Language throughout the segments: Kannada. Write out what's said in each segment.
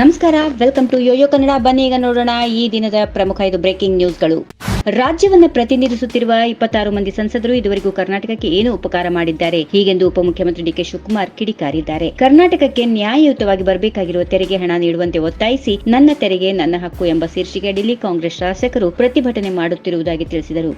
ನಮಸ್ಕಾರ ವೆಲ್ಕಮ್ ಟು ಯೋಯೋ ಕನ್ನಡ ಬನ್ನಿ ಈಗ ನೋಡೋಣ ಈ ದಿನದ ಪ್ರಮುಖ ಐದು ಬ್ರೇಕಿಂಗ್ ನ್ಯೂಸ್ಗಳು ರಾಜ್ಯವನ್ನು ಪ್ರತಿನಿಧಿಸುತ್ತಿರುವ ಇಪ್ಪತ್ತಾರು ಮಂದಿ ಸಂಸದರು ಇದುವರೆಗೂ ಕರ್ನಾಟಕಕ್ಕೆ ಏನು ಉಪಕಾರ ಮಾಡಿದ್ದಾರೆ? ಹೀಗೆಂದು ಉಪಮುಖ್ಯಮಂತ್ರಿ ಡಿಕೆ ಶಿವಕುಮಾರ್ ಕಿಡಿಕಾರಿದ್ದಾರೆ. ಕರ್ನಾಟಕಕ್ಕೆ ನ್ಯಾಯಯುತವಾಗಿ ಬರಬೇಕಾಗಿರುವ ತೆರಿಗೆ ಹಣ ನೀಡುವಂತೆ ಒತ್ತಾಯಿಸಿ, ನನ್ನ ತೆರಿಗೆ ನನ್ನ ಹಕ್ಕು ಎಂಬ ಶೀರ್ಷಿಕೆ ಡಿಲ್ಲಿ ಕಾಂಗ್ರೆಸ್ ಶಾಸಕರು ಪ್ರತಿಭಟನೆ ಮಾಡುತ್ತಿರುವುದಾಗಿ ತಿಳಿಸಿದರು.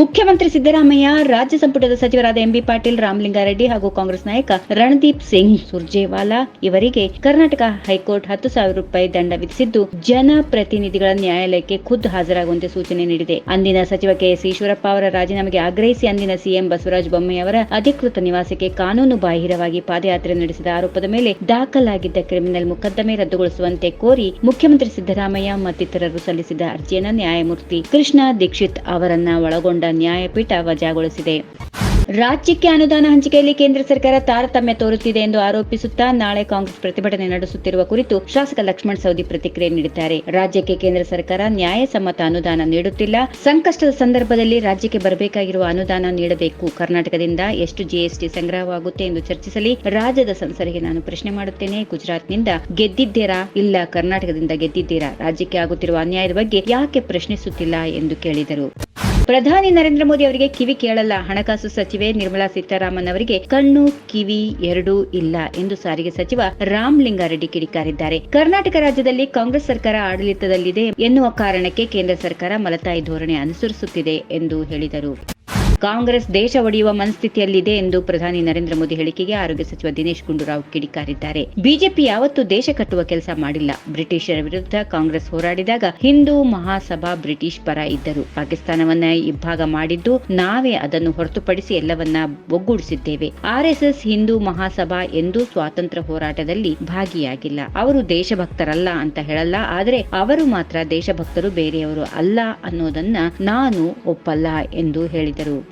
ಮುಖ್ಯಮಂತ್ರಿ ಸಿದ್ದರಾಮಯ್ಯ, ರಾಜ್ಯ ಸಂಪುಟದ ಸಚಿವರಾದ ಎಂಬಿ ಪಾಟೀಲ್, ರಾಮಲಿಂಗಾರೆಡ್ಡಿ ಹಾಗೂ ಕಾಂಗ್ರೆಸ್ ನಾಯಕ ರಣದೀಪ್ ಸಿಂಗ್ ಸುರ್ಜೇವಾಲಾ ಇವರಿಗೆ ಕರ್ನಾಟಕ ಹೈಕೋರ್ಟ್ ಹತ್ತು ಸಾವಿರ ರೂಪಾಯಿ ದಂಡ ವಿಧಿಸಿದ್ದು ಜನಪ್ರತಿನಿಧಿಗಳ ನ್ಯಾಯಾಲಯಕ್ಕೆ ಖುದ್ದು ಹಾಜರಾಗುವಂತೆ ಸೂಚನೆ ನೀಡಿದೆ. ಅಂದಿನ ಸಚಿವ ಕೆಎಸ್ ಈಶ್ವರಪ್ಪ ಅವರ ರಾಜೀನಾಮೆಗೆ ಆಗ್ರಹಿಸಿ ಅಂದಿನ ಸಿಎಂ ಬಸವರಾಜ ಬೊಮ್ಮಾಯಿ ಅವರ ಅಧಿಕೃತ ನಿವಾಸಕ್ಕೆ ಕಾನೂನು ಬಾಹಿರವಾಗಿ ಪಾದಯಾತ್ರೆ ನಡೆಸಿದ ಆರೋಪದ ಮೇಲೆ ದಾಖಲಾಗಿದ್ದ ಕ್ರಿಮಿನಲ್ ಮೊಕದ್ದಮೆ ರದ್ದುಗೊಳಿಸುವಂತೆ ಕೋರಿ ಮುಖ್ಯಮಂತ್ರಿ ಸಿದ್ದರಾಮಯ್ಯ ಮತ್ತಿತರರು ಸಲ್ಲಿಸಿದ ಅರ್ಜಿಯನ್ನು ನ್ಯಾಯಮೂರ್ತಿ ಕೃಷ್ಣ ದೀಕ್ಷಿತ್ ಅವರನ್ನ ಒಳಗೊಂಡ ನ್ಯಾಯಪೀಠ ವಜಾಗೊಳಿಸಿದೆ. ರಾಜ್ಯಕ್ಕೆ ಅನುದಾನ ಹಂಚಿಕೆಯಲ್ಲಿ ಕೇಂದ್ರ ಸರ್ಕಾರ ತಾರತಮ್ಯ ತೋರುತ್ತಿದೆ ಎಂದು ಆರೋಪಿಸುತ್ತಾ ನಾಳೆ ಕಾಂಗ್ರೆಸ್ ಪ್ರತಿಭಟನೆ ನಡೆಸುತ್ತಿರುವ ಕುರಿತು ಶಾಸಕ ಲಕ್ಷ್ಮಣ್ ಸವದಿ ಪ್ರತಿಕ್ರಿಯೆ ನೀಡಿದ್ದಾರೆ. ರಾಜ್ಯಕ್ಕೆ ಕೇಂದ್ರ ಸರ್ಕಾರ ನ್ಯಾಯಸಮ್ಮತ ಅನುದಾನ ನೀಡುತ್ತಿಲ್ಲ. ಸಂಕಷ್ಟದ ಸಂದರ್ಭದಲ್ಲಿ ರಾಜ್ಯಕ್ಕೆ ಬರಬೇಕಾಗಿರುವ ಅನುದಾನ ನೀಡಬೇಕು. ಕರ್ನಾಟಕದಿಂದ ಎಷ್ಟು ಜಿಎಸ್ಟಿ ಸಂಗ್ರಹವಾಗುತ್ತೆ ಎಂದು ಚರ್ಚಿಸಲಿ. ರಾಜ್ಯದ ಸಂಸರಿಗೆ ನಾನು ಪ್ರಶ್ನೆ ಮಾಡುತ್ತೇನೆ. ಗುಜರಾತ್ನಿಂದ ಗೆದ್ದಿದ್ದೀರಾ? ಇಲ್ಲ, ಕರ್ನಾಟಕದಿಂದ ಗೆದ್ದಿದ್ದೀರಾ? ರಾಜ್ಯಕ್ಕೆ ಆಗುತ್ತಿರುವ ಅನ್ಯಾಯದ ಬಗ್ಗೆ ಯಾಕೆ ಪ್ರಶ್ನಿಸುತ್ತಿಲ್ಲ? ಎಂದು ಕೇಳಿದರು. ಪ್ರಧಾನಿ ನರೇಂದ್ರ ಮೋದಿ ಅವರಿಗೆ ಕಿವಿ ಕೇಳಲ್ಲ. ಹಣಕಾಸು ಸಚಿವೆ ನಿರ್ಮಲಾ ಸೀತಾರಾಮನ್ ಅವರಿಗೆ ಕಣ್ಣು, ಕಿವಿ ಎರಡೂ ಇಲ್ಲ ಎಂದು ಸಾರಿಗೆ ಸಚಿವ ರಾಮಲಿಂಗಾರೆಡ್ಡಿ ಕಿಡಿಕಾರಿದ್ದಾರೆ. ಕರ್ನಾಟಕ ರಾಜ್ಯದಲ್ಲಿ ಕಾಂಗ್ರೆಸ್ ಸರ್ಕಾರ ಆಡಳಿತದಲ್ಲಿದೆ ಎನ್ನುವ ಕಾರಣಕ್ಕೆ ಕೇಂದ್ರ ಸರ್ಕಾರ ಮಲತಾಯಿ ಧೋರಣೆ ಅನುಸರಿಸುತ್ತಿದೆ ಎಂದು ಹೇಳಿದರು. ಕಾಂಗ್ರೆಸ್ ದೇಶ ಒಡೆಯುವ ಮನಸ್ಥಿತಿಯಲ್ಲಿದೆ ಎಂದು ಪ್ರಧಾನಿ ನರೇಂದ್ರ ಮೋದಿ ಹೇಳಿಕೆಗೆ ಆರೋಗ್ಯ ಸಚಿವ ದಿನೇಶ್ ಗುಂಡೂರಾವ್ ಕಿಡಿಕಾರಿದ್ದಾರೆ. ಬಿಜೆಪಿ ಯಾವತ್ತೂ ದೇಶ ಕಟ್ಟುವ ಕೆಲಸ ಮಾಡಿಲ್ಲ. ಬ್ರಿಟಿಷರ ವಿರುದ್ಧ ಕಾಂಗ್ರೆಸ್ ಹೋರಾಡಿದಾಗ ಹಿಂದೂ ಮಹಾಸಭಾ ಬ್ರಿಟಿಷ್ ಪರ ಇದ್ದರು. ಪಾಕಿಸ್ತಾನವನ್ನ ಇಬ್ಬಾಗ ಮಾಡಿದ್ದು ನಾವೇ ಅದನ್ನು ಹೊರತುಪಡಿಸಿ ಎಲ್ಲವನ್ನ ಒಗ್ಗೂಡಿಸಿದ್ದೇವೆ. ಆರ್ಎಸ್ಎಸ್ ಹಿಂದೂ ಮಹಾಸಭಾ ಎಂದು ಸ್ವಾತಂತ್ರ್ಯ ಹೋರಾಟದಲ್ಲಿ ಭಾಗಿಯಾಗಿಲ್ಲ. ಅವರು ದೇಶಭಕ್ತರಲ್ಲ ಅಂತ ಹೇಳಲ್ಲ. ಆದರೆ ಅವರು ಮಾತ್ರ ದೇಶಭಕ್ತರು ಬೇರೆಯವರು ಅಲ್ಲ ಅನ್ನೋದನ್ನ ನಾನು ಒಪ್ಪಲ್ಲ ಎಂದು ಹೇಳಿದರು.